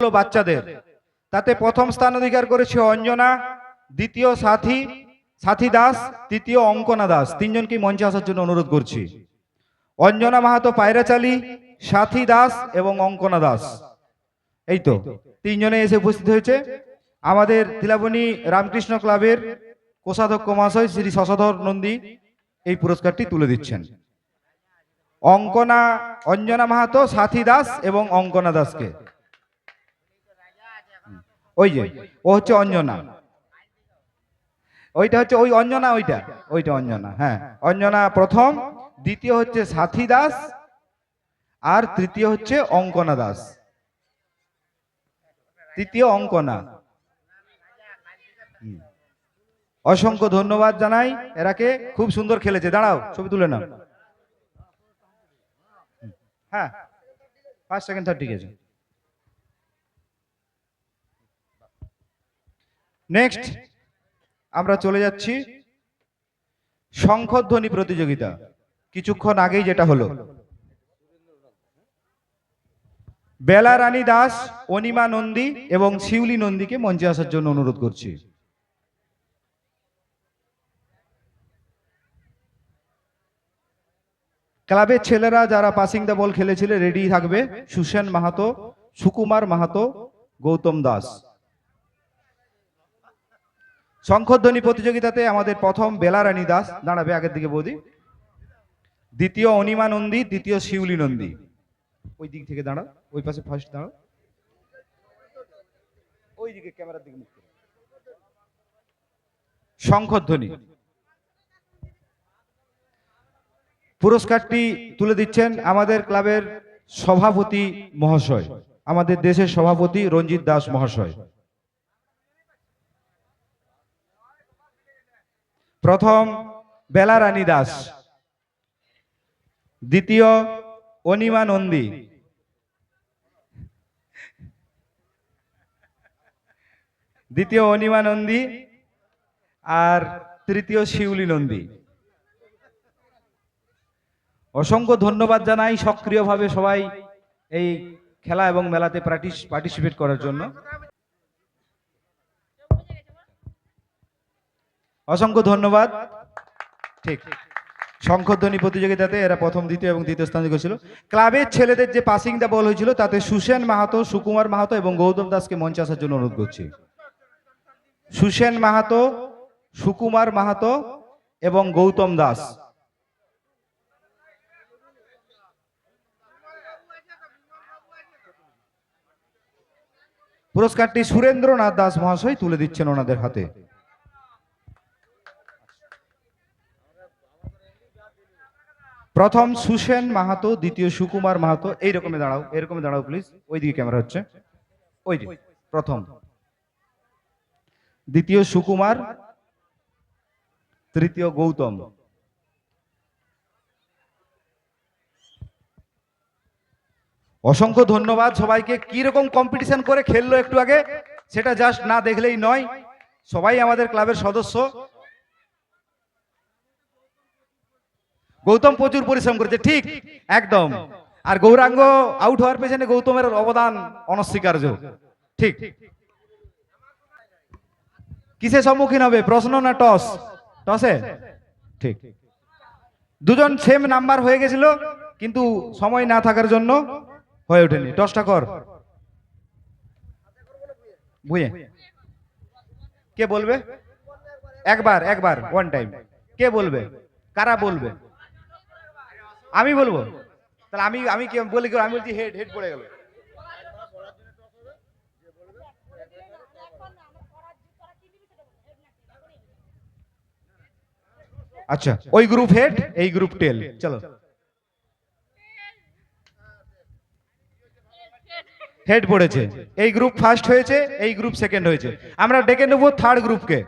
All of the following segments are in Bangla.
বাচ্চাদের। তাতে প্রথম স্থান অধিকার করেছে অঞ্জনা, দ্বিতীয় সাথী সাথী দাস, তৃতীয় অঙ্কনা দাস। তিনজনকে মঞ্চে আসার জন্য অনুরোধ করছি। অঞ্জনা মাহাতো পায়রাচালি, সাথী দাস এবং অঙ্কনা দাস। এই তো, তিনজনে এসে উপস্থিত হয়েছে। আমাদের তিলাবনী রামকৃষ্ণ ক্লাবের কোষাধ্যক্ষ মহাশয় শ্রী শশধর নন্দী এই পুরস্কারটি তুলে দিচ্ছেন। অঙ্কনা, অঞ্জনা মাহাতো, সাথী দাস এবং অঙ্কনা দাসকে। ওই যে, ও হচ্ছে অঞ্জনা। ওইটা হচ্ছে ওই অঞ্জনা, ওইটা। ওইটা অঞ্জনা হ্যাঁ। অঞ্জনা প্রথম, দ্বিতীয় হচ্ছে সাথী দাস, আর তৃতীয় হচ্ছে অঙ্কনা দাস। তৃতীয় অঙ্কনা। অসংখ্য ধন্যবাদ জানাই এরাকে। খুব সুন্দর খেলেছে। দাঁড়াও, ছবি তুলে নাও। হ্যাঁ। ফার্স্ট সেকেন্ড থার্ড ঠিক আছে নেক্সট আমরা চলে যাচ্ছি শঙ্খধ্বনি প্রতিযোগিতা। কিছুক্ষণ আগেই যেটা হলো। বেলা রানী দাস, অনিমা নন্দী এবং শিউলি নন্দীকে মঞ্চে আসার জন্য অনুরোধ করছি। ক্লাবের ছেলেরা যারা পাসিং দ্য বল খেলেছিল রেডি থাকবে, সুসেন মাহাতো, সুকুমার মাহাতো, গৌতম দাস। শঙ্খধ্বনি প্রতিযোগিতাতে আমাদের প্রথম বেলারানী দাস। দাঁড়াবে আগের দিকে বৌদি। দ্বিতীয় অনিমা নন্দী, দ্বিতীয় শিউলি নন্দী। ওই দিক থেকে দাঁড়াও, ওই পাশে ফার্স্ট দাঁড়াও। ওই দিকে ক্যামেরার দিকে শঙ্খধ্বনি পুরস্কারটি তুলে দিচ্ছেন আমাদের ক্লাবের সভাপতি মহাশয়। আমাদের দেশের সভাপতি রঞ্জিত দাস মহাশয়। প্রথম বেলা রানী দাস। দ্বিতীয় অনিমা নন্দী। দ্বিতীয় অনিমা নন্দী আর তৃতীয় শিউলি নন্দী। অসংখ্য ধন্যবাদ জানাই সক্রিয়ভাবে সবাই এই খেলা এবং মেলাতে পার্টিসিপেট করার জন্য। অসংখ্য ধন্যবাদ। ঠিক। শঙ্খধ্বনি প্রতিযোগিতাতে এরা প্রথম, দ্বিতীয় এবং তৃতীয় স্থান করেছিল ক্লাবের ছেলেদের যে পাসিং দা বল হয়েছিল, তাতে সুসেন মাহাতো, সুকুমার মাহাতো এবং গৌতম দাসকে মঞ্চে আসার জন্য অনুরোধ করছি। সুসেন মাহাতো, সুকুমার মাহাতো এবং গৌতম দাস। পুরস্কারটি সুরেন্দ্রনাথ দাস মহাশয় তুলে দিচ্ছেন ওনাদের হাতে। প্রথম সুসেন মাহাতো, দ্বিতীয় সুকুমার মাহাতো এইরকমে দাঁড়াও এরকমে দাঁড়াও প্লিজ ওইদিকে ক্যামেরা হচ্ছে। ওই প্রথম। দ্বিতীয় সুকুমার, তৃতীয় গৌতম। অসংখ্য ধন্যবাদ সবাইকে কি রকম কম্পিটিশন করে খেললো একটু আগে, সেটা জাস্ট না দেখলেই নয়। সবাই আমাদের ক্লাবের সদস্য। গৌতম প্রচুর পরিশ্রম করেছে, ঠিক, একদম। আর গৌরাঙ্গ আউট হওয়ার পেছনে গৌতমের অবদান অনস্বীকার্য, ঠিক। কিসে সম্মুখীন হবে, প্রশ্ন না টস? টসে? ঠিক। দুজন সেম নাম্বার হয়ে গেছিল, কিন্তু সময় না থাকার জন্য হয়ে ওঠেনি। টসটা কর। বুঝে কে বলবে? একবার একবার ওয়ান টাইম কে বলবে? কারা বলবে? আমি বলব? তাহলে আমি আমি বলি? আমি বলছি হেড হেড পড়ে গেল। আচ্ছা ওই গ্রুপ হেড এই গ্রুপ টেল চলো। হেড পড়েছে। এই গ্রুপ ফার্স্ট হয়েছে, এই গ্রুপ সেকেন্ড হয়েছে। আমরা ডেকে নেব থার্ড গ্রুপকে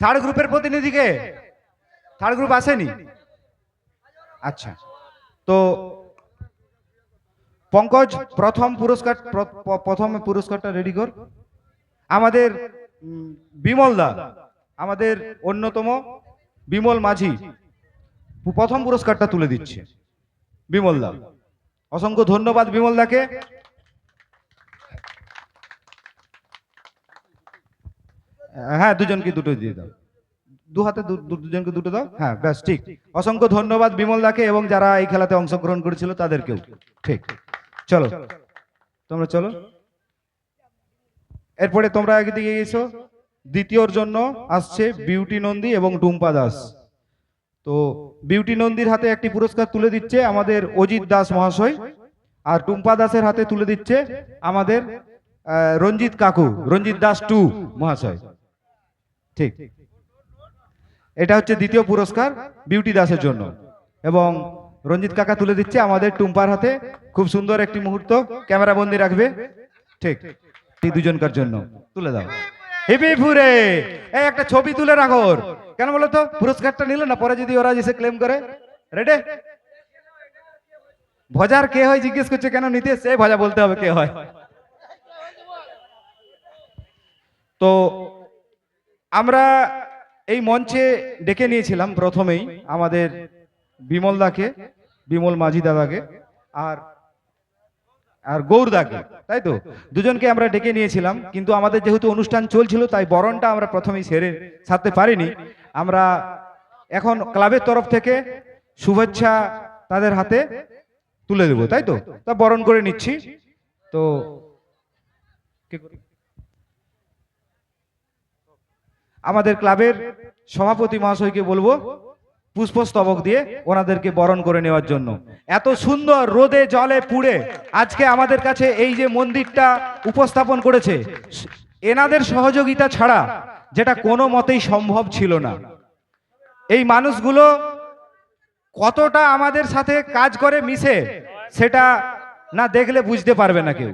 থার্ড গ্রুপের প্রতিনিধিকে। থার্ড গ্রুপ আসেনি? আচ্ছা। তো পঙ্কজ, প্রথম পুরস্কার প্রথম পুরস্কারটা রেডি কর। আমাদের বিমল দা, আমাদের অন্যতম বিমল মাঝি প্রথম পুরস্কারটা তুলে দিচ্ছে। বিমল দা, অসংখ্য ধন্যবাদ বিমল দাকে। হ্যাঁ দুজনকে দুটো দিয়ে দাও। দু হাতে দুজনকে দুটো দাও? হ্যাঁ ব্যাস, ঠিক। অসংখ্য ধন্যবাদ বিমল দাকে এবং যারা এই খেলাতে অংশগ্রহণ করেছিল তাদেরকেও। ঠিক। চলো। তোমরা চলো। এরপরে তোমরা একদিকে এসো। দ্বিতীয়র জন্য আসছে বিউটি নন্দী এবং টুম্পা দাস। তো বিউটি নন্দীর হাতে একটি পুরস্কার তুলে দিচ্ছে আমাদের অজিত দাস মহাশয় আর টুম্পা দাসের হাতে তুলে দিচ্ছে আমাদের রঞ্জিত কাকু, রঞ্জিত দাস টু মহাশয়। ঠিক। এটা হচ্ছে দ্বিতীয় পুরস্কার বিউটি দাসের জন্য। এবং রঞ্জিত কাকা তুলে দিচ্ছে আমাদের টুম্পার হাতে। খুব সুন্দর একটি মুহূর্ত। ক্যামেরা বন্দি রাখবে। ঠিক এই দুজনকার জন্য। তুলে দাও। হিপিপুরে এই একটা ছবি তুলে রাখো। কেন বলো তো? পুরস্কারটা নিল না, পরে যদি ওরা এসে ক্লেম করে। রেডে ভজার কে হয় জিজ্ঞেস করছে, কেন নিতে? সে ভজা বলতে হবে কে হয়। তো আমরা এই মঞ্চে ডেকে নিয়েছিলাম প্রথমেই আমাদের বিমল দাকে, বিমল মাঝি দাদাকে আর আর গৌরদাকে তাই তো? দুজনকে আমরা ডেকে নিয়েছিলাম, কিন্তু আমাদের যেহেতু অনুষ্ঠান চলছিল, তাই বরণটা আমরা প্রথমেই সেরে সারতে পারিনি। আমরা এখন ক্লাবের তরফ থেকে শুভেচ্ছা তাদের হাতে তুলে দেবো, তাই তো? তা বরণ করে নিচ্ছি। তো কে করে? আমাদের ক্লাবের সভাপতি মহাশয়কে বলব, পুষ্পস্তবক দিয়ে ওনাদেরকে বরণ করে নেওয়ার জন্য। এত সুন্দর রোদে, জলে পুড়ে আজকে আমাদের কাছে এই যে মন্দিরটা উপস্থাপন করেছে, এনাদের সহযোগিতা ছাড়া যেটা কোনো মতেই সম্ভব ছিল না। এই মানুষগুলো কতটা আমাদের সাথে কাজ করে মিশে, সেটা না দেখলে বুঝতে পারবে না কেউ।